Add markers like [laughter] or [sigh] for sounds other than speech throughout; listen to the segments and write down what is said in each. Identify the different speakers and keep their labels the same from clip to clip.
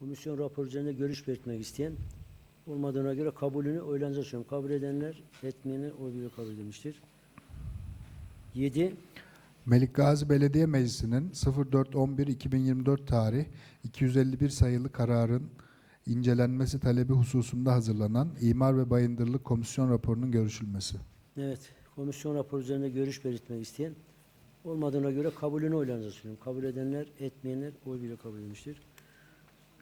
Speaker 1: Komisyon raporu üzerinde görüş belirtmek isteyen olmadığına göre kabulünü oylarınıza sunuyorum. Kabul edenler, etmeyenler oy birliğiyle kabul edilmiştir. 7.
Speaker 2: Melik Gazi Belediye Meclisi'nin 04.11.2024 tarih 251 sayılı kararın incelenmesi talebi hususunda hazırlanan İmar ve Bayındırlık Komisyon raporunun görüşülmesi.
Speaker 1: Evet, komisyon raporu üzerinde görüş belirtmek isteyen olmadığına göre kabulünü sunuyorum. Kabul edenler, etmeyenler oy birliğiyle kabul edilmiştir.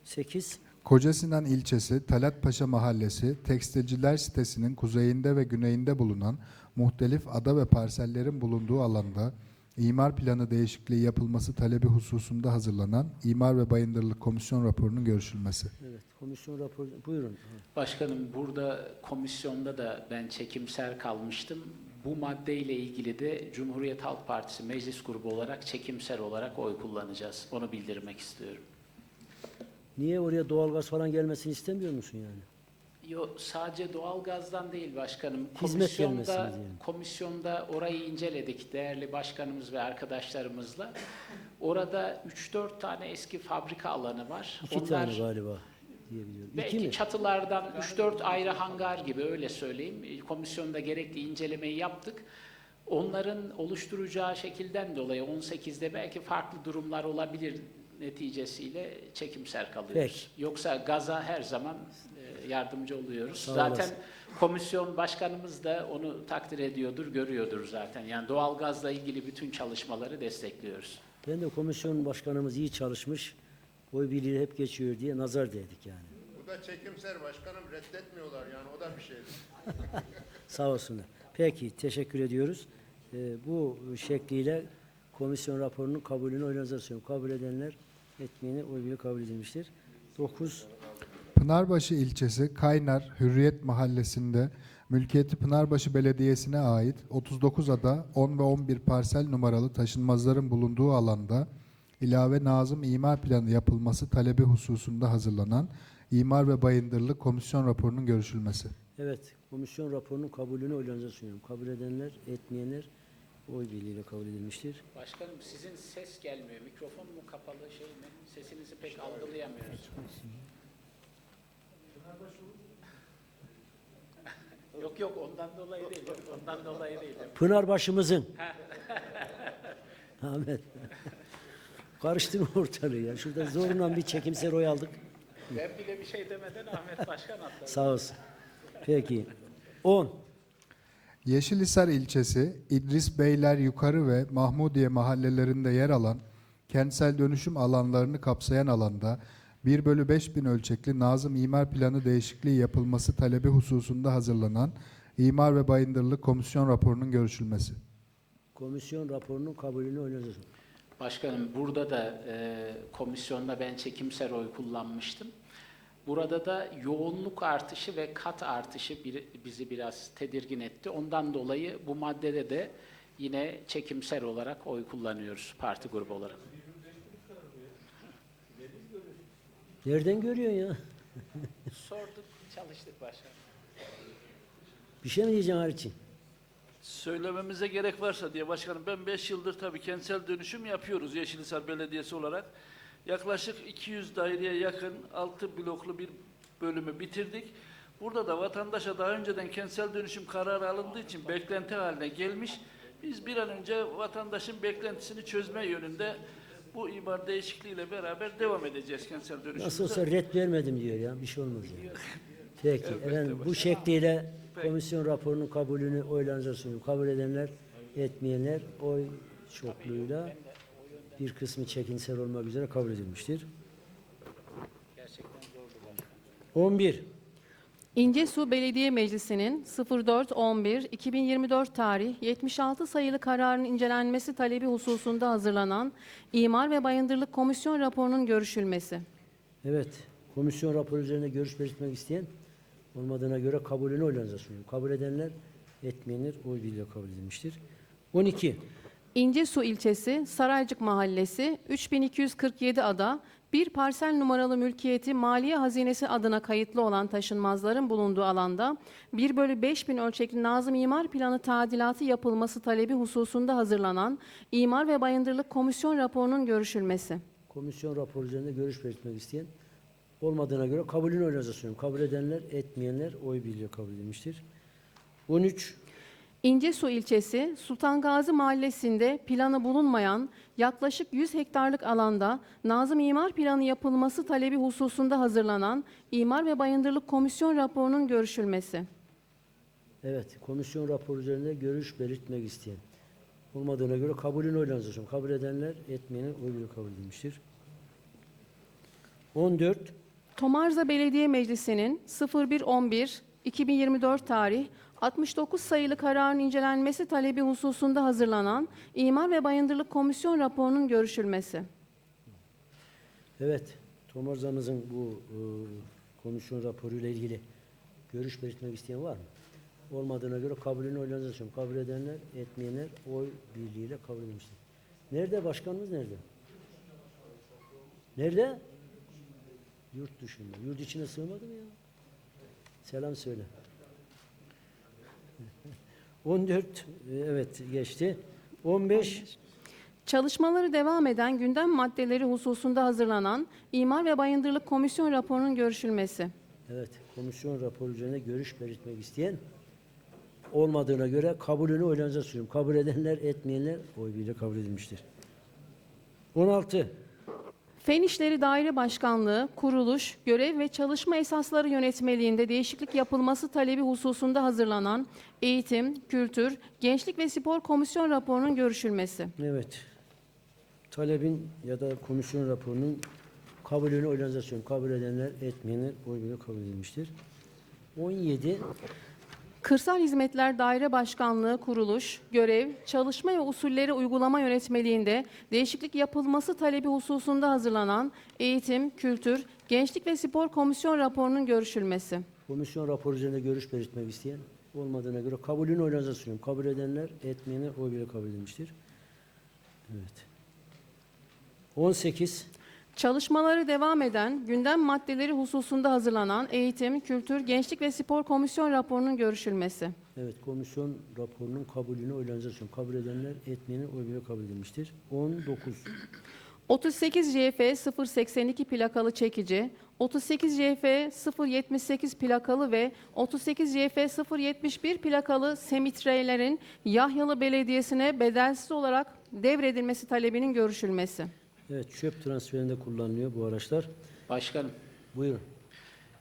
Speaker 1: 8.
Speaker 2: Kocasinan ilçesi Talatpaşa Mahallesi tekstilciler sitesinin kuzeyinde ve güneyinde bulunan muhtelif ada ve parsellerin bulunduğu alanda imar planı değişikliği yapılması talebi hususunda hazırlanan İmar ve Bayındırlık Komisyon raporunun görüşülmesi.
Speaker 1: Evet, komisyon raporu buyurun.
Speaker 3: Başkanım burada komisyonda da ben çekimser kalmıştım. Bu maddeyle ilgili de Cumhuriyet Halk Partisi meclis grubu olarak çekimser olarak oy kullanacağız. Onu bildirmek istiyorum.
Speaker 1: Niye oraya doğalgaz falan gelmesini istemiyor musun yani?
Speaker 3: Yo, sadece doğalgazdan değil başkanım.
Speaker 1: Hizmet
Speaker 3: Komisyonda,
Speaker 1: diyelim.
Speaker 3: komisyonda orayı inceledik değerli başkanımız ve arkadaşlarımızla. Orada 3-4 tane eski fabrika alanı var.
Speaker 1: İki tane galiba diyebiliyorum.
Speaker 3: Belki
Speaker 1: İki mi?
Speaker 3: çatılardan 3-4 ayrı hangar gibi öyle söyleyeyim. E, Komisyonda gerekli incelemeyi yaptık. Onların oluşturacağı şekilden dolayı 18'de belki farklı durumlar olabilir neticesiyle çekimser kalıyoruz. Yoksa gaza her zaman e, yardımcı oluyoruz.
Speaker 1: Sağ
Speaker 3: zaten
Speaker 1: olasın.
Speaker 3: komisyon başkanımız da onu takdir ediyordur, görüyordur zaten. Yani doğalgazla ilgili bütün çalışmaları destekliyoruz.
Speaker 1: Ben de komisyon başkanımız iyi çalışmış, oy birliği hep geçiyor diye nazar değdik yani.
Speaker 4: Bu da çekimser başkanım reddetmiyorlar yani o da bir şey. [laughs]
Speaker 1: Sağ olsunlar. Peki, teşekkür ediyoruz. Ee, bu şekliyle komisyon raporunun kabulünü sunuyorum. Kabul edenler, etmeyenler oy birliği kabul edilmiştir. 9.
Speaker 2: Pınarbaşı ilçesi Kaynar Hürriyet Mahallesi'nde mülkiyeti Pınarbaşı Belediyesi'ne ait 39 ada 10 ve 11 parsel numaralı taşınmazların bulunduğu alanda ilave Nazım imar planı yapılması talebi hususunda hazırlanan İmar ve Bayındırlık Komisyon raporunun görüşülmesi.
Speaker 1: Evet, komisyon raporunun kabulünü oylarınıza sunuyorum. Kabul edenler, etmeyenler oy birliğiyle kabul edilmiştir.
Speaker 3: Başkanım sizin ses gelmiyor. Mikrofon mu kapalı şey mi? Sesinizi pek algılayamıyoruz. yok yok ondan dolayı değil. Yok, ondan dolayı değil.
Speaker 1: Pınarbaşımızın. [laughs] Ahmet. Karıştırma ortalığı ya. Şurada zorundan bir çekimser oy aldık.
Speaker 3: Ben bile bir şey demeden Ahmet Başkan atladı.
Speaker 1: Sağ olsun. Peki. 10.
Speaker 2: Yeşilhisar ilçesi İdris Beyler Yukarı ve Mahmudiye mahallelerinde yer alan kentsel dönüşüm alanlarını kapsayan alanda 1 bölü 5 bin ölçekli Nazım İmar Planı değişikliği yapılması talebi hususunda hazırlanan İmar ve Bayındırlık Komisyon raporunun görüşülmesi.
Speaker 1: Komisyon raporunun kabulünü sunuyorum.
Speaker 3: Başkanım burada da e, komisyonda ben çekimser oy kullanmıştım. Burada da yoğunluk artışı ve kat artışı bir- bizi biraz tedirgin etti. Ondan dolayı bu maddede de yine çekimser olarak oy kullanıyoruz parti grubu olarak.
Speaker 1: Nereden görüyorsun ya?
Speaker 3: Sorduk, çalıştık başkanım.
Speaker 1: Bir şey mi diyeceksin Hariç'in?
Speaker 5: Söylememize gerek varsa diye başkanım ben 5 yıldır tabii kentsel dönüşüm yapıyoruz Yeşilhisar Belediyesi olarak. Yaklaşık 200 daireye yakın 6 bloklu bir bölümü bitirdik. Burada da vatandaşa daha önceden kentsel dönüşüm kararı alındığı için beklenti haline gelmiş. Biz bir an önce vatandaşın beklentisini çözme yönünde bu imar değişikliğiyle beraber devam edeceğiz kentsel dönüşümüze.
Speaker 1: Nasıl olsa red vermedim diyor ya. Bir şey olmaz ya. Peki. Efendim bu şekliyle komisyon raporunun kabulünü oylarınıza sunuyorum. Kabul edenler, etmeyenler oy çokluğuyla bir kısmı çekinsel olmak üzere kabul edilmiştir. 11.
Speaker 6: İncesu Belediye Meclisi'nin 04-11-2024 tarih 76 sayılı kararın incelenmesi talebi hususunda hazırlanan İmar ve Bayındırlık Komisyon raporunun görüşülmesi.
Speaker 1: Evet. Komisyon raporu üzerinde görüş belirtmek isteyen olmadığına göre kabulünü oylarınıza sunuyorum. Kabul edenler, etmeyenler oy birliğiyle kabul edilmiştir. 12.
Speaker 6: İncesu ilçesi Saraycık Mahallesi 3247 ada bir parsel numaralı mülkiyeti Maliye Hazinesi adına kayıtlı olan taşınmazların bulunduğu alanda 1 bölü 5 bin ölçekli Nazım İmar Planı tadilatı yapılması talebi hususunda hazırlanan İmar ve Bayındırlık Komisyon raporunun görüşülmesi.
Speaker 1: Komisyon raporu üzerinde görüş belirtmek isteyen Olmadığına göre kabulünü oylarınıza sunuyorum. Kabul edenler, etmeyenler oy birliğiyle kabul edilmiştir. 13.
Speaker 6: İncesu ilçesi Sultan Gazi Mahallesi'nde planı bulunmayan yaklaşık 100 hektarlık alanda Nazım İmar Planı yapılması talebi hususunda hazırlanan İmar ve Bayındırlık Komisyon raporunun görüşülmesi.
Speaker 1: Evet, komisyon raporu üzerinde görüş belirtmek isteyen. Olmadığına göre kabulünü oylarınıza sunuyorum. Kabul edenler, etmeyenler oy birliğiyle kabul edilmiştir. 14.
Speaker 6: Tomarza Belediye Meclisi'nin 01.11.2024 tarih 69 sayılı kararın incelenmesi talebi hususunda hazırlanan İmar ve Bayındırlık Komisyon raporunun görüşülmesi.
Speaker 1: Evet, Tomarza'mızın bu e, komisyon raporuyla ilgili görüş belirtmek isteyen var mı? Olmadığına göre kabulünü sunuyorum. Kabul edenler, etmeyenler oy birliğiyle kabul edilmiştir. Nerede? Başkanımız nerede? Nerede? Yurt dışında. Yurt içine sığmadı mı ya? Selam söyle. 14, e, evet geçti. 15,
Speaker 6: Çalışmaları devam eden gündem maddeleri hususunda hazırlanan İmar ve Bayındırlık Komisyon raporunun görüşülmesi.
Speaker 1: Evet, komisyon raporu üzerine görüş belirtmek isteyen olmadığına göre kabulünü oylarınıza sunuyorum. Kabul edenler, etmeyenler oy birliğiyle kabul edilmiştir. 16.
Speaker 6: Fen İşleri Daire Başkanlığı, kuruluş, görev ve çalışma esasları yönetmeliğinde değişiklik yapılması talebi hususunda hazırlanan Eğitim, Kültür, Gençlik ve Spor Komisyon raporunun görüşülmesi.
Speaker 1: Evet. Talebin ya da komisyon raporunun kabulünü sunuyorum. Kabul edenler, etmeyenler oy birliğiyle kabul edilmiştir. 17.
Speaker 6: Kırsal Hizmetler Daire Başkanlığı kuruluş, görev, çalışma ve usulleri uygulama yönetmeliğinde değişiklik yapılması talebi hususunda hazırlanan Eğitim, Kültür, Gençlik ve Spor Komisyon raporunun görüşülmesi.
Speaker 1: Komisyon raporu üzerinde görüş belirtmek isteyen olmadığına göre kabulünü oylarınıza sunuyorum. Kabul edenler, etmeyenler oy birliğiyle kabul edilmiştir. Evet. 18.
Speaker 6: Çalışmaları devam eden gündem maddeleri hususunda hazırlanan Eğitim, Kültür, Gençlik ve Spor Komisyon raporunun görüşülmesi.
Speaker 1: Evet, komisyon raporunun kabulünü sunuyorum. Kabul edenler, etmeyenler oy kabul edilmiştir. 19.
Speaker 6: 38 JF 082 plakalı çekici, 38 JF 078 plakalı ve 38 JF 071 plakalı semitreylerin Yahyalı Belediyesi'ne bedelsiz olarak devredilmesi talebinin görüşülmesi.
Speaker 1: Evet, çöp transferinde kullanılıyor bu araçlar.
Speaker 3: Başkanım,
Speaker 1: Buyurun.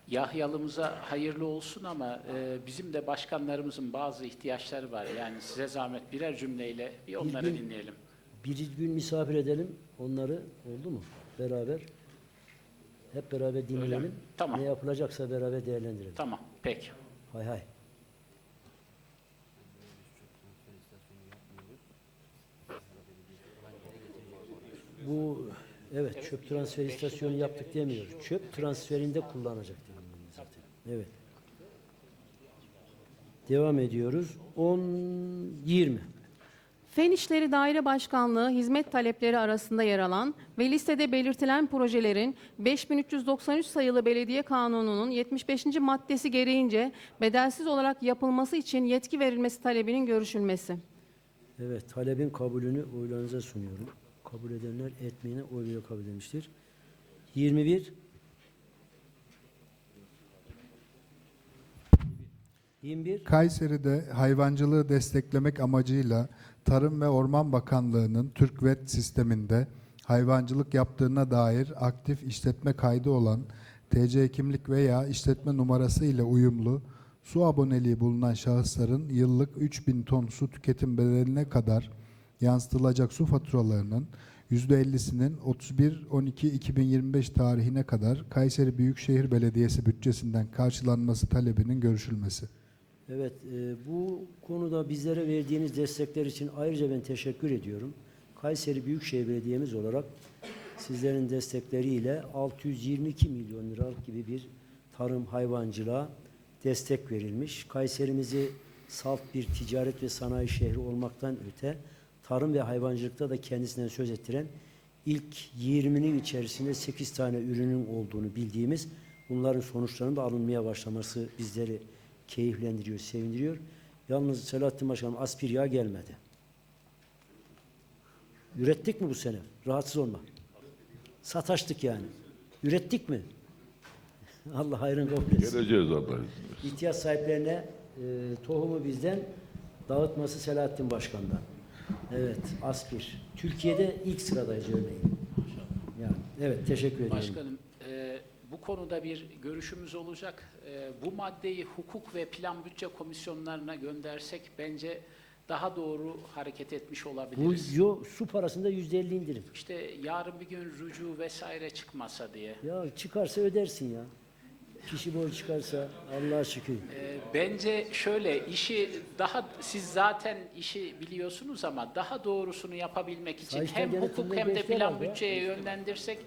Speaker 3: Yahyalımıza hayırlı olsun ama e, bizim de başkanlarımızın bazı ihtiyaçları var. Yani size zahmet birer cümleyle bir onları
Speaker 1: gün-
Speaker 3: dinleyelim.
Speaker 1: Bir gün misafir edelim onları. Oldu mu? Beraber. Hep beraber dinleyelim.
Speaker 3: Tamam.
Speaker 1: Ne yapılacaksa beraber değerlendirelim.
Speaker 3: Tamam, peki.
Speaker 1: Hay hay. Bu evet çöp transfer istasyonu yaptık demiyoruz. Çöp transferinde kullanacak ben zaten. Evet. Devam ediyoruz. 10 20.
Speaker 6: Fen İşleri Daire Başkanlığı hizmet talepleri arasında yer alan ve listede belirtilen projelerin 5393 sayılı Belediye Kanunu'nun 75. maddesi gereğince bedelsiz olarak yapılması için yetki verilmesi talebinin görüşülmesi.
Speaker 1: Evet, talebin kabulünü oylarınıza sunuyorum. Kabul edenler etmeyene oy bile kabul edilmiştir. 21 21
Speaker 2: Kayseri'de hayvancılığı desteklemek amacıyla Tarım ve Orman Bakanlığı'nın TÜRKVET sisteminde hayvancılık yaptığına dair aktif işletme kaydı olan TC kimlik veya işletme numarası ile uyumlu su aboneliği bulunan şahısların yıllık 3000 ton su tüketim bedeline kadar yansıtılacak su faturalarının %50'sinin 31-12-2025 tarihine kadar Kayseri Büyükşehir Belediyesi bütçesinden karşılanması talebinin görüşülmesi.
Speaker 1: Evet, e, bu konuda bizlere verdiğiniz destekler için ayrıca ben teşekkür ediyorum. Kayseri Büyükşehir Belediye'miz olarak sizlerin destekleriyle 622 milyon liralık gibi bir tarım hayvancılığa destek verilmiş. Kayserimizi salt bir ticaret ve sanayi şehri olmaktan öte tarım ve hayvancılıkta da kendisinden söz ettiren ilk 20'nin içerisinde 8 tane ürünün olduğunu bildiğimiz bunların sonuçlarının da alınmaya başlaması bizleri keyiflendiriyor, sevindiriyor. Yalnız Selahattin Başkanım aspir yağ gelmedi. Ürettik mi bu sene? Rahatsız olma. Sataştık yani. Ürettik mi? [laughs] Allah hayrını kabul etsin.
Speaker 7: Geleceğiz Allah izniyle.
Speaker 1: İhtiyaç sahiplerine e, tohumu bizden, dağıtması Selahattin Başkan'dan. Evet, aspir. Türkiye'de ilk sıradayız örneğin. Yani, evet, teşekkür ediyorum.
Speaker 3: Başkanım, e, bu konuda bir görüşümüz olacak. E, bu maddeyi hukuk ve plan bütçe komisyonlarına göndersek bence daha doğru hareket etmiş
Speaker 1: Bu
Speaker 3: olabiliriz.
Speaker 1: yo, su parasında yüzde elli indirim.
Speaker 3: İşte yarın bir gün rücu vesaire çıkmasa diye.
Speaker 1: Ya çıkarsa ödersin ya. Kişi borç çıkarsa Allah'a şükür.
Speaker 3: E, bence şöyle işi daha siz zaten işi biliyorsunuz ama daha doğrusunu yapabilmek için
Speaker 1: Sayıştay
Speaker 3: hem hukuk
Speaker 1: denetiminde
Speaker 3: hem de
Speaker 1: geçti
Speaker 3: plan bütçeye yönlendirsek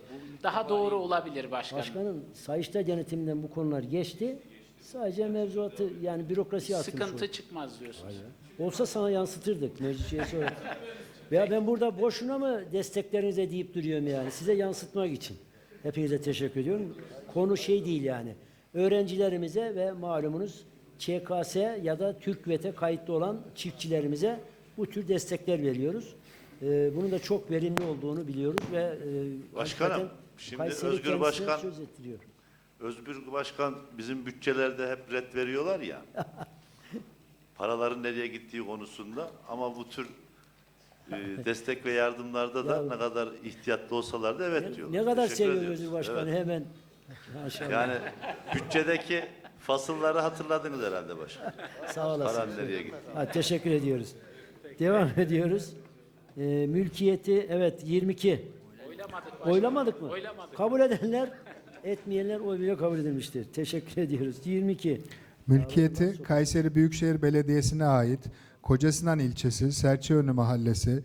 Speaker 3: daha doğru olabilir başkanım.
Speaker 1: Başkanım Sayıştay denetiminden bu konular geçti. Sadece mevzuatı yani bürokrasiye atılmış
Speaker 3: Sıkıntı
Speaker 1: oldu.
Speaker 3: çıkmaz diyorsunuz.
Speaker 1: Olsa sana yansıtırdık meclis üyesi olarak. [laughs] Veya ben burada boşuna mı desteklerinize deyip duruyorum yani. Size yansıtmak için. Hepinize teşekkür ediyorum. Konu şey değil yani. Öğrencilerimize ve malumunuz ÇKS ya da TÜRKVET'e kayıtlı olan çiftçilerimize bu tür destekler veriyoruz. Ee, bunun da çok verimli olduğunu biliyoruz ve e,
Speaker 8: Başkanım, şimdi
Speaker 1: Kayseri
Speaker 8: Özgür Başkan-
Speaker 1: söz ettiriyor.
Speaker 8: Özgür Başkan bizim bütçelerde hep red veriyorlar ya. [laughs] paraların nereye gittiği konusunda ama bu tür e, [laughs] destek ve yardımlarda da
Speaker 1: Ya-
Speaker 8: ne kadar ihtiyatlı olsalar da evet diyorlar.
Speaker 1: Ne kadar
Speaker 8: Teşekkür
Speaker 1: seviyor
Speaker 8: ediyoruz.
Speaker 1: Özgür Başkan'ı
Speaker 8: Evet.
Speaker 1: hemen. Maşallah.
Speaker 8: Yani bütçedeki fasılları hatırladınız herhalde başkan.
Speaker 1: Sağ olasın.
Speaker 8: Paran nereye gitti?
Speaker 1: Ha, teşekkür ediyoruz. Devam ediyoruz. Ee, mülkiyeti evet 22.
Speaker 3: Oylamadık başkanım.
Speaker 1: Oylamadık mı?
Speaker 3: Oylamadık.
Speaker 1: Kabul edenler, etmeyenler oy bile kabul edilmiştir. Teşekkür ediyoruz. 22.
Speaker 2: Mülkiyeti Kayseri Büyükşehir Belediyesi'ne ait Kocasinan ilçesi Serçeönü Mahallesi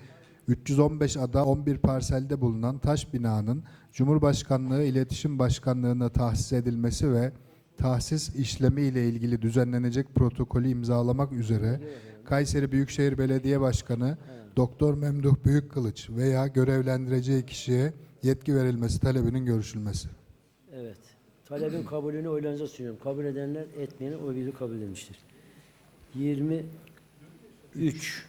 Speaker 2: 315 ada 11 parselde bulunan taş binanın Cumhurbaşkanlığı İletişim Başkanlığı'na tahsis edilmesi ve tahsis işlemi ile ilgili düzenlenecek protokolü imzalamak üzere Kayseri Büyükşehir Belediye Başkanı Doktor Memduh Büyükkılıç veya görevlendireceği kişiye yetki verilmesi talebinin görüşülmesi.
Speaker 1: Evet. Talebin kabulünü oylarınıza sunuyorum. Kabul edenler, etmeyenler oy birliği kabul edilmiştir. 23.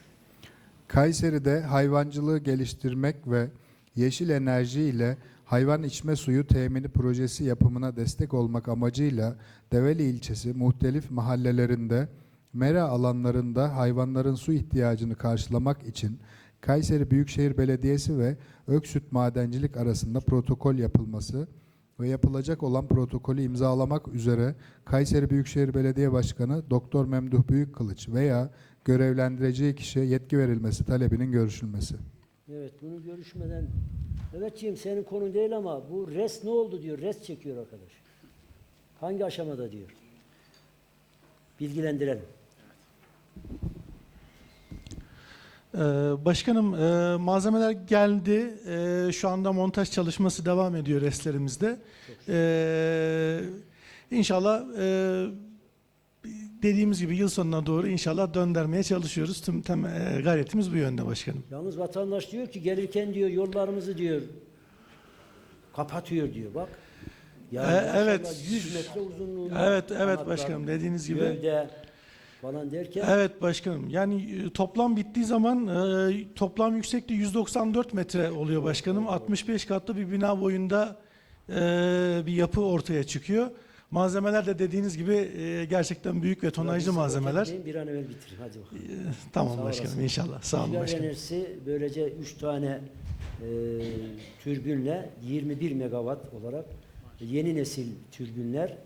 Speaker 2: Kayseri'de hayvancılığı geliştirmek ve yeşil enerji ile hayvan içme suyu temini projesi yapımına destek olmak amacıyla Develi ilçesi muhtelif mahallelerinde mera alanlarında hayvanların su ihtiyacını karşılamak için Kayseri Büyükşehir Belediyesi ve Öksüt Madencilik arasında protokol yapılması ve yapılacak olan protokolü imzalamak üzere Kayseri Büyükşehir Belediye Başkanı Doktor Memduh Büyükkılıç veya görevlendireceği kişiye yetki verilmesi talebinin görüşülmesi.
Speaker 1: Evet bunu görüşmeden Evetciğim senin konun değil ama bu res ne oldu diyor. Res çekiyor arkadaş. Hangi aşamada diyor. Bilgilendirelim.
Speaker 9: Ee, Başkanım e, malzemeler geldi. E, Şu anda montaj çalışması devam ediyor restlerimizde. Ee, İnşallah e, dediğimiz gibi yıl sonuna doğru inşallah döndürmeye çalışıyoruz. Tüm tem, e, gayretimiz bu yönde başkanım.
Speaker 1: Yalnız vatandaş diyor ki gelirken diyor yollarımızı diyor kapatıyor diyor bak. Yani
Speaker 9: Ee,
Speaker 1: maşallah
Speaker 9: evet.
Speaker 1: 100 metre uzunluğunda.
Speaker 9: Evet evet başkanım dediğiniz gibi.
Speaker 1: Gövde falan derken
Speaker 9: Evet başkanım. Yani e, toplam bittiği zaman e, toplam yüksekliği 194 metre oluyor başkanım. 65 katlı bir bina boyunda e, bir yapı ortaya çıkıyor. Malzemeler de dediğiniz gibi e, gerçekten büyük ve tonajlı malzemeler.
Speaker 1: Bir an evvel bitirin hadi bakalım.
Speaker 9: E, Tamam
Speaker 1: Sağ
Speaker 9: başkanım
Speaker 1: olasın.
Speaker 9: inşallah. Sağ olun
Speaker 1: Rüzgar
Speaker 9: başkanım.
Speaker 1: enerjisi böylece 3 tane e, türbünle 21 megawatt olarak yeni nesil türbünler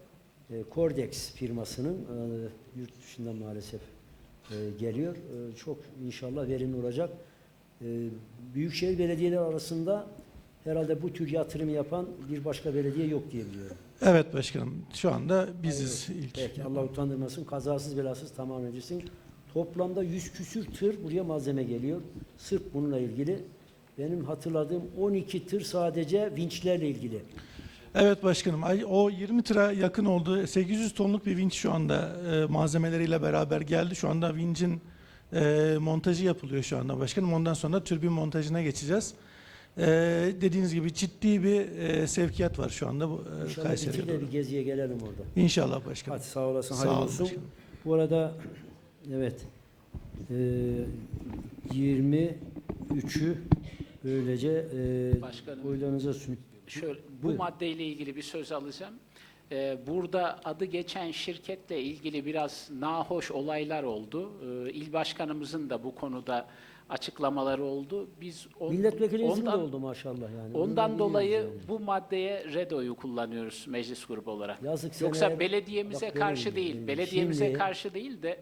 Speaker 1: Cordex firmasının e, yurt dışından maalesef e, geliyor. E, çok inşallah verimli olacak. E, Büyükşehir belediyeler arasında herhalde bu tür yatırım yapan bir başka belediye yok diye biliyorum.
Speaker 9: Evet başkanım. Şu anda biziz
Speaker 1: olsun.
Speaker 9: ilk.
Speaker 1: Peki Allah utandırmasın. Kazasız belasız tamam edilsin. Toplamda 100 küsür tır buraya malzeme geliyor. Sırf bununla ilgili. Benim hatırladığım 12 tır sadece vinçlerle ilgili.
Speaker 9: Evet başkanım. O 20 tıra yakın oldu. 800 tonluk bir vinç şu anda e, malzemeleriyle beraber geldi. Şu anda vincin e, montajı yapılıyor şu anda başkanım. Ondan sonra türbin montajına geçeceğiz. E, dediğiniz gibi ciddi bir e, sevkiyat var şu anda bu e,
Speaker 1: İnşallah bir geziye gelelim orada.
Speaker 9: İnşallah başkanım.
Speaker 1: Hadi sağ olasın.
Speaker 9: Sağ
Speaker 1: hayırlı
Speaker 9: olun
Speaker 1: olsun.
Speaker 9: başkanım.
Speaker 1: Bu arada evet e, 23'ü böylece e,
Speaker 3: Başkanım.
Speaker 1: oylarınıza sun.
Speaker 3: Şöyle, bu
Speaker 1: Buyurun.
Speaker 3: maddeyle ilgili bir söz alacağım. Ee, burada adı geçen şirketle ilgili biraz nahoş olaylar oldu. Ee, İl başkanımızın da bu konuda açıklamaları oldu. Biz on-
Speaker 1: Milletvekilinizin de
Speaker 3: ondan-
Speaker 1: oldu maşallah yani.
Speaker 3: Ondan dolayı
Speaker 1: yani.
Speaker 3: bu maddeye red oyu kullanıyoruz meclis grubu olarak.
Speaker 1: Yazık
Speaker 3: Yoksa
Speaker 1: seneye-
Speaker 3: belediyemize
Speaker 1: Bak
Speaker 3: karşı değil,
Speaker 1: benim
Speaker 3: belediyemize
Speaker 1: şimdi-
Speaker 3: karşı değil de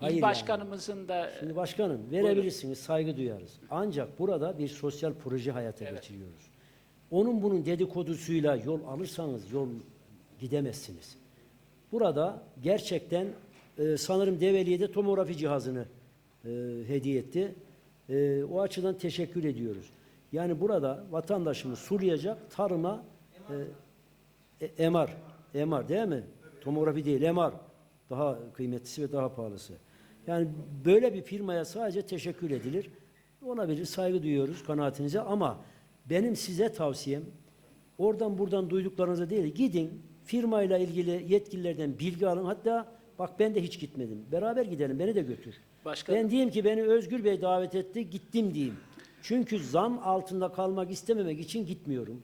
Speaker 1: Hayır
Speaker 3: il
Speaker 1: yani.
Speaker 3: başkanımızın da
Speaker 1: Şimdi başkanım verebilirsiniz, saygı duyarız. Ancak burada bir sosyal proje hayata geçiriyoruz. Onun bunun dedikodusuyla yol alırsanız yol gidemezsiniz. Burada gerçekten e, sanırım Develi'ye tomografi cihazını e, hediye etti. E, o açıdan teşekkür ediyoruz. Yani burada vatandaşımız sulayacak tarıma e, e, MR, MR değil mi? Tomografi değil, MR. Daha kıymetlisi ve daha pahalısı. Yani böyle bir firmaya sadece teşekkür edilir. Ona bir saygı duyuyoruz kanaatinize ama benim size tavsiyem oradan buradan duyduklarınıza değil, gidin firmayla ilgili yetkililerden bilgi alın. Hatta bak ben de hiç gitmedim. Beraber gidelim, beni de götür.
Speaker 3: Başka-
Speaker 1: Ben diyeyim ki beni Özgür Bey davet etti, gittim diyeyim. Çünkü zam altında kalmak istememek için gitmiyorum.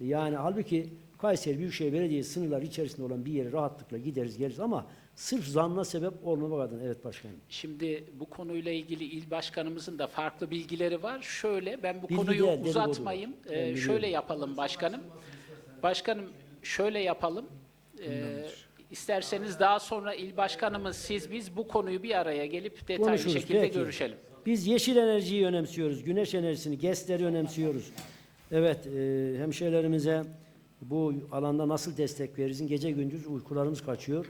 Speaker 1: Yani halbuki Kayseri Büyükşehir Belediyesi sınırları içerisinde olan bir yere rahatlıkla gideriz geliriz ama sırf zamla sebep olmamak adına. Evet başkanım.
Speaker 3: Şimdi bu konuyla ilgili il başkanımızın da farklı bilgileri var. Şöyle ben bu
Speaker 1: Bilgi
Speaker 3: konuyu
Speaker 1: değil,
Speaker 3: uzatmayayım. Ee,
Speaker 1: biliyorum.
Speaker 3: şöyle yapalım başkanım. Başkanım şöyle yapalım. Ee, isterseniz daha sonra il başkanımız siz biz bu konuyu bir araya gelip detaylı
Speaker 1: Konuşuruz,
Speaker 3: şekilde
Speaker 1: peki.
Speaker 3: görüşelim.
Speaker 1: Biz yeşil enerjiyi önemsiyoruz, güneş enerjisini, GES'leri önemsiyoruz. Evet, e, hemşehrilerimize bu alanda nasıl destek verirsin? Gece gündüz uykularımız kaçıyor,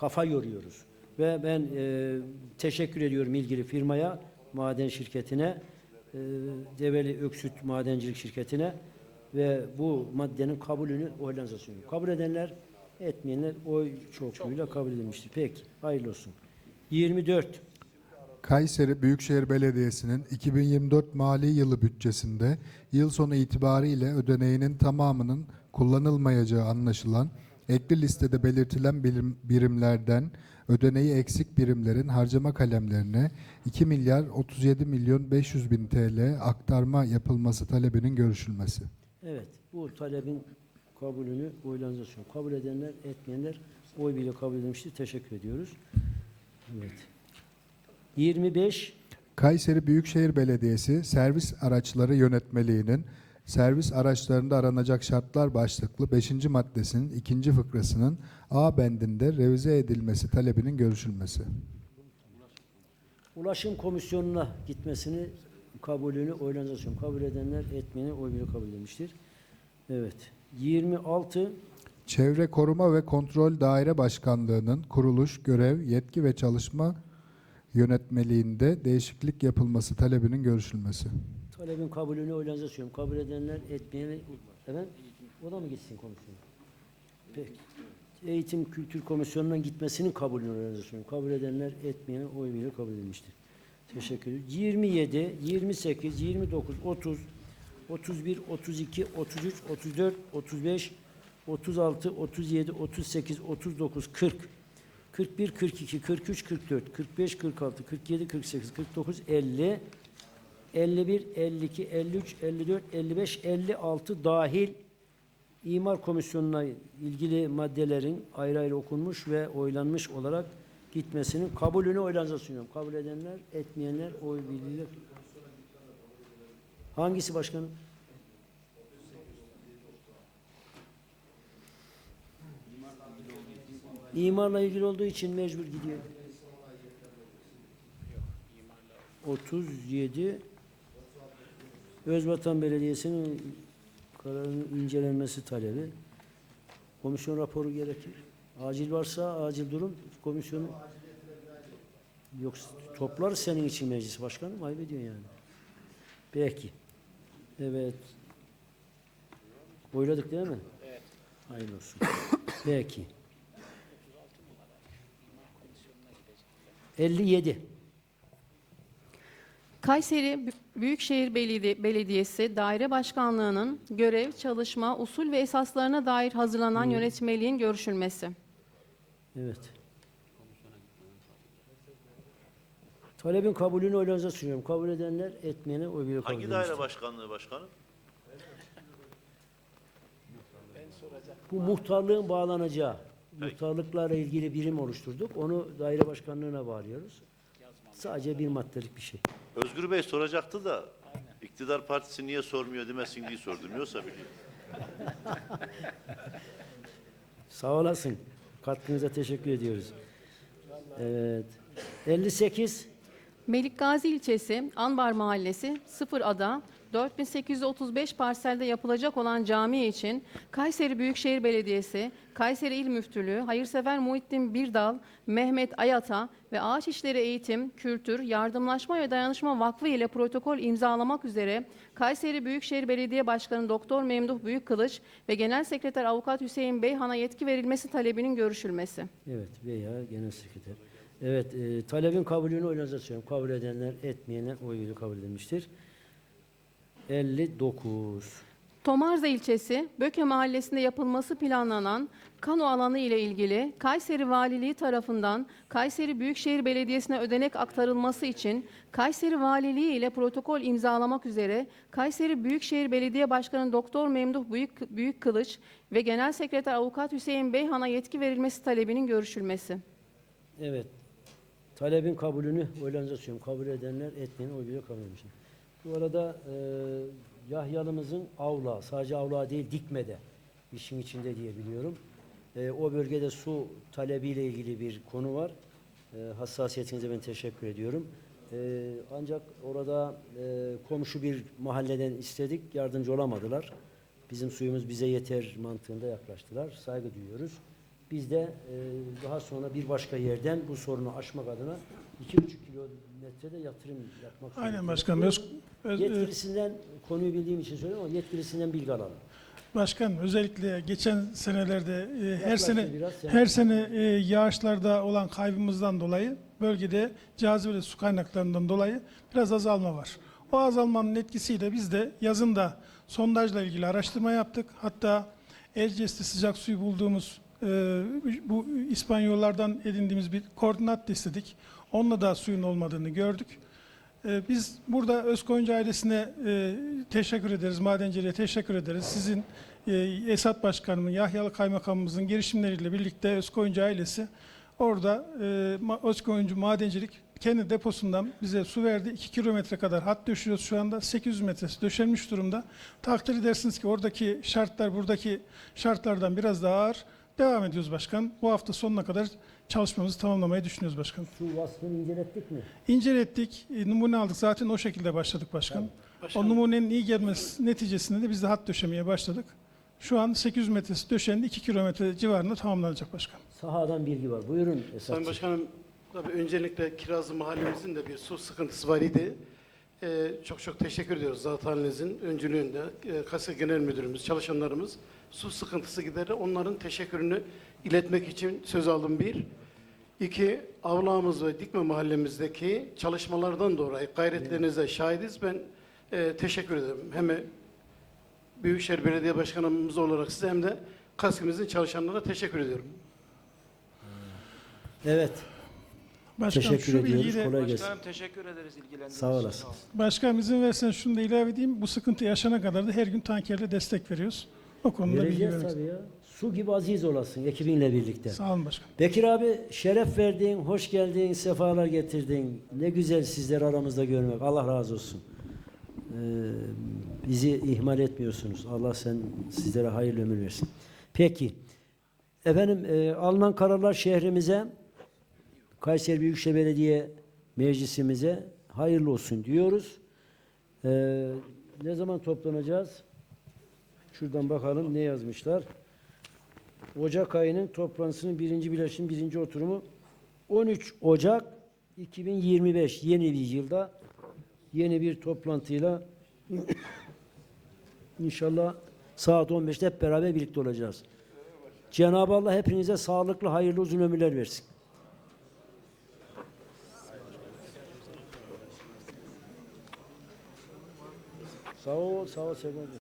Speaker 1: kafa yoruyoruz. Ve ben e, teşekkür ediyorum ilgili firmaya, maden şirketine, e, Develi Öksüt Madencilik Şirketi'ne ve bu maddenin kabulünü oylarınıza sunuyorum. Kabul edenler, etmeyenler oy çokluğuyla kabul edilmiştir. Peki, hayırlı olsun. 24.
Speaker 2: Kayseri Büyükşehir Belediyesi'nin 2024 mali yılı bütçesinde yıl sonu itibariyle ödeneğinin tamamının kullanılmayacağı anlaşılan ekli listede belirtilen birim- birimlerden ödeneği eksik birimlerin harcama kalemlerine 2 milyar 37 milyon 500 bin TL aktarma yapılması talebinin görüşülmesi.
Speaker 1: Evet, bu talebin kabulünü oylarınıza sunuyorum. Kabul edenler, etmeyenler oy bile kabul edilmiştir. Teşekkür ediyoruz. Evet. 25
Speaker 2: Kayseri Büyükşehir Belediyesi servis araçları yönetmeliğinin servis araçlarında aranacak şartlar başlıklı 5. maddesinin 2. fıkrasının A bendinde revize edilmesi talebinin görüşülmesi.
Speaker 1: Ulaşım Komisyonu'na gitmesini kabulünü sunuyorum. Kabul edenler, etmeyeni oy bile kabul edilmiştir. Evet. 26
Speaker 2: Çevre Koruma ve Kontrol Daire Başkanlığı'nın kuruluş, görev, yetki ve çalışma yönetmeliğinde değişiklik yapılması talebinin görüşülmesi.
Speaker 1: Talebin kabulünü oylarınıza sunuyorum. Kabul edenler, etmeyeni evet. O da mı gitsin komisyona? Peki. Eğitim Kültür Komisyonu'ndan gitmesinin kabulünü oylarınıza sunuyorum. Kabul edenler, etmeyeni oy bile kabul edilmiştir. Teşekkür ederim. 27, 28, 29, 30, 31, 32, 33, 34, 35, 36, 37, 38, 39, 40, 41, 42, 43, 44, 45, 46, 47, 48, 49, 50, 51, 52, 53, 54, 55, 56 dahil İmar Komisyonu'na ilgili maddelerin ayrı ayrı okunmuş ve oylanmış olarak gitmesinin kabulünü oylarınıza sunuyorum. Kabul edenler, etmeyenler oy birliğiyle. Hangisi başkanım? İmarla ilgili olduğu için mecbur gidiyor. 37 Özvatan Belediyesi'nin kararının incelenmesi talebi. Komisyon raporu gerekir. Acil varsa acil durum komisyonu yok toplar senin için meclis başkanım ayıp ediyorsun yani. Peki. Evet. Oyladık değil mi? Evet. Hayırlı olsun. Peki. 57.
Speaker 6: Kayseri Bü- Büyükşehir Beledi- Belediyesi Daire Başkanlığı'nın görev, çalışma, usul ve esaslarına dair hazırlanan yönetmeliğin görüşülmesi.
Speaker 1: Evet. Talebin kabulünü oylarınıza sunuyorum. Kabul edenler, etmeyene oy bile kabul
Speaker 8: Hangi daire başkanlığı başkanım?
Speaker 3: Ben soracağım.
Speaker 1: Bu muhtarlığın bağlanacağı, muhtarlıklarla ilgili birim oluşturduk. Onu daire başkanlığına bağlıyoruz. Sadece bir maddelik bir şey.
Speaker 8: Özgür Bey soracaktı da iktidar partisi niye sormuyor demesin diye sordum. Yoksa biliyor. [laughs]
Speaker 1: Sağ olasın. Katkınıza teşekkür ediyoruz. Evet. 58
Speaker 6: Melik Gazi ilçesi Anbar Mahallesi 0 ada 4835 parselde yapılacak olan cami için Kayseri Büyükşehir Belediyesi, Kayseri İl Müftülüğü, Hayırsever Muhittin Birdal, Mehmet Ayata ve Ağaç İşleri Eğitim, Kültür, Yardımlaşma ve Dayanışma Vakfı ile protokol imzalamak üzere Kayseri Büyükşehir Belediye Başkanı Doktor Memduh Büyükkılıç ve Genel Sekreter Avukat Hüseyin Beyhan'a yetki verilmesi talebinin görüşülmesi.
Speaker 1: Evet veya genel sekreter. Evet, e, talebin kabulünü sunuyorum. Kabul edenler, etmeyenler oyuyla kabul edilmiştir. 59.
Speaker 6: Tomarza ilçesi Böke mahallesinde yapılması planlanan kano alanı ile ilgili Kayseri Valiliği tarafından Kayseri Büyükşehir Belediyesi'ne ödenek aktarılması için Kayseri Valiliği ile protokol imzalamak üzere Kayseri Büyükşehir Belediye Başkanı Doktor Memduh Büyük, Büyük Kılıç ve Genel Sekreter Avukat Hüseyin Beyhan'a yetki verilmesi talebinin görüşülmesi.
Speaker 1: Evet. Talebin kabulünü oylarınıza sunuyorum. Kabul edenler, etmeyenler oyuyla kabul edilmiştir. Bu arada e, Yahyalımızın avla, sadece avla değil dikmede işin içinde diye biliyorum. E, o bölgede su talebiyle ilgili bir konu var. E, hassasiyetinize ben teşekkür ediyorum. E, ancak orada e, komşu bir mahalleden istedik, yardımcı olamadılar. Bizim suyumuz bize yeter mantığında yaklaştılar. Saygı duyuyoruz. Biz de e, daha sonra bir başka yerden bu sorunu aşmak adına 2,5 kilometrede yatırım yapmak
Speaker 10: Aynen başkanım. Öz, öz-
Speaker 1: Yetkilisinden konuyu bildiğim için söylüyorum ama yetkilisinden bilgi alalım.
Speaker 10: Başkanım özellikle geçen senelerde e, her sene
Speaker 1: sen-
Speaker 10: her sene e, yağışlarda olan kaybımızdan dolayı bölgede cazibeli su kaynaklarından dolayı biraz azalma var. O azalmanın etkisiyle biz de yazında sondajla ilgili araştırma yaptık. Hatta Erciyes'te sıcak suyu bulduğumuz e, bu İspanyollardan edindiğimiz bir koordinat da istedik. Onunla da suyun olmadığını gördük. Ee, Biz burada Özkoyuncu ailesine e, teşekkür ederiz, madenciliğe teşekkür ederiz. Sizin e, Esat Başkanımın, Yahyalı Kaymakamımızın girişimleriyle birlikte Özkoyuncu ailesi orada e, Özkoyuncu Madencilik kendi deposundan bize su verdi. 2 kilometre kadar hat döşüyoruz şu anda. 800 metresi döşenmiş durumda. Takdir edersiniz ki oradaki şartlar buradaki şartlardan biraz daha ağır. Devam ediyoruz başkan. Bu hafta sonuna kadar çalışmamızı tamamlamayı düşünüyoruz başkan.
Speaker 1: Su vasfını incelettik mi?
Speaker 10: İncelettik, e, numune aldık. Zaten o şekilde başladık başkan. O numunenin iyi gelmesi neticesinde de biz de hat döşemeye başladık. Şu an 800 metresi döşendi, 2 kilometre civarında tamamlanacak başkan.
Speaker 1: Sahadan bilgi var. Buyurun Esat.
Speaker 11: Sayın Başkanım, tabii öncelikle Kirazlı mahallemizin de bir su sıkıntısı var idi. Ee, çok çok teşekkür ediyoruz zat halinizin öncülüğünde. E, Kasa Genel Müdürümüz, çalışanlarımız su sıkıntısı giderir. Onların teşekkürünü iletmek için söz aldım bir. İki, avlağımız ve Dikme mahallemizdeki çalışmalardan dolayı gayretlerinize şahidiz. Ben e, teşekkür ederim. Hem Büyükşehir Belediye Başkanımız olarak size hem de KASK'imizin çalışanlarına teşekkür ediyorum.
Speaker 1: Evet.
Speaker 10: Başkan,
Speaker 1: Teşekkür
Speaker 10: şu
Speaker 1: ediyoruz.
Speaker 10: bilgiyi de-
Speaker 1: Kolay gelsin.
Speaker 12: Başkanım teşekkür ederiz ilgilendiğiniz
Speaker 1: Sağ olasın.
Speaker 10: Başkanım izin versen şunu da ilave edeyim. Bu sıkıntı yaşana kadar da her gün tankerle destek veriyoruz. O konuda bilgi
Speaker 1: Vereceğiz
Speaker 10: vermek
Speaker 1: tabii ya. Su gibi aziz olasın ekibinle birlikte.
Speaker 10: Sağ olun başkanım.
Speaker 1: Bekir abi şeref verdin, hoş geldin, sefalar getirdin. Ne güzel sizleri aramızda görmek. Allah razı olsun. Ee, bizi ihmal etmiyorsunuz. Allah sen sizlere hayırlı ömür versin. Peki. Efendim e, alınan kararlar şehrimize Kayseri Büyükşehir Belediye Meclisimize hayırlı olsun diyoruz. Ee, ne zaman toplanacağız? Şuradan bakalım ne yazmışlar. Ocak ayının toplantısının birinci birleşim birinci oturumu 13 Ocak 2025 yeni bir yılda yeni bir toplantıyla [coughs] inşallah saat 15'te hep beraber birlikte olacağız. Cenab-ı Allah hepinize sağlıklı, hayırlı uzun ömürler versin. Sağ ol, sağ ol.